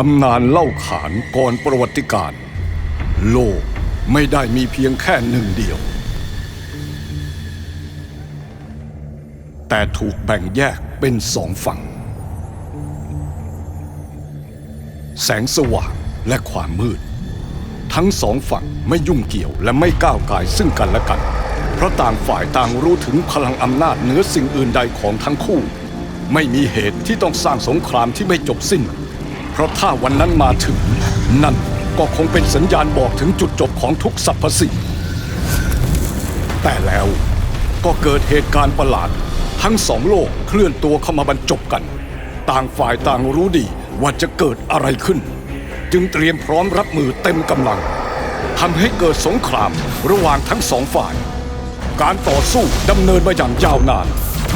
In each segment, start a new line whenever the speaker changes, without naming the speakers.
ตำนานเล่าขานก่อนประวัติการโลกไม่ได้มีเพียงแค่หนึ่งเดียว แต่ถูกแบ่งแยกเป็นสองฝั่ง แสงสว่างและความมืด ทั้งสองฝั่งไม่ยุ่งเกี่ยวและไม่ก้าวไก่ายซึ่งกันและกัน เพราะต่างฝ่ายต่างรู้ถึงพลังอำนาจเหนือสิ่งอื่นใดของทั้งคู่ ไม่มีเหตุที่ต้องสร้างสงครามที่ไม่จบสิ้น ราะถ้าวันนั้นมาถึง นั่นก็คงเป็นสัญญาณบอกถึงจุดจบของทุกสรรพสิ่ง แต่แล้วก็เกิดเหตุการณ์ประหลาด ทั้งสองโลกเคลื่อนตัวเข้ามาบรรจบกัน ต่างฝ่ายต่างรู้ดีว่าจะเกิดอะไรขึ้น จึงเตรียมพร้อมรับมือเต็มกำลังทำให้เกิดสงครามระหว่างทั้งสองฝ่าย การต่อสู้ดำเนินมาอย่างยาวนาน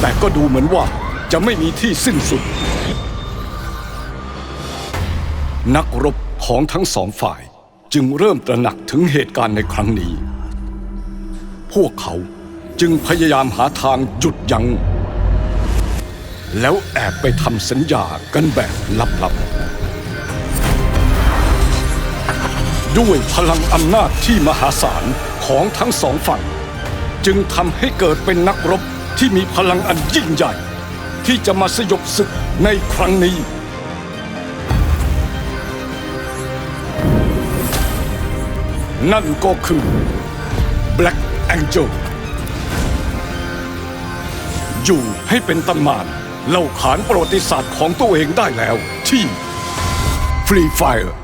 แต่ก็ดูเหมือนว่าจะไม่มีที่สิ้นสุด นักรบของทั้งสองฝ่ายจึงเริ่มตระหนักถึงเหตุการณ์ในครั้งนี้ พวกเขาจึงพยายามหาทางหยุดยัง้ง แล้วแอบไปทำสัญญากันแบบลับๆ ด้วยพลังอำนาจที่มหาศาลของทั้งสองฝั่ง จึงทำให้เกิดเป็นนักรบที่มีพลังอันยิ่งใหญ่ ที่จะมาสยบศึกในครั้งนี้ นั่นก็คือ Black Angel อยู่ให้เป็นตำนานเล่าขานประวัติศาสตร์ของตัวเองได้แล้วที่ Free Fire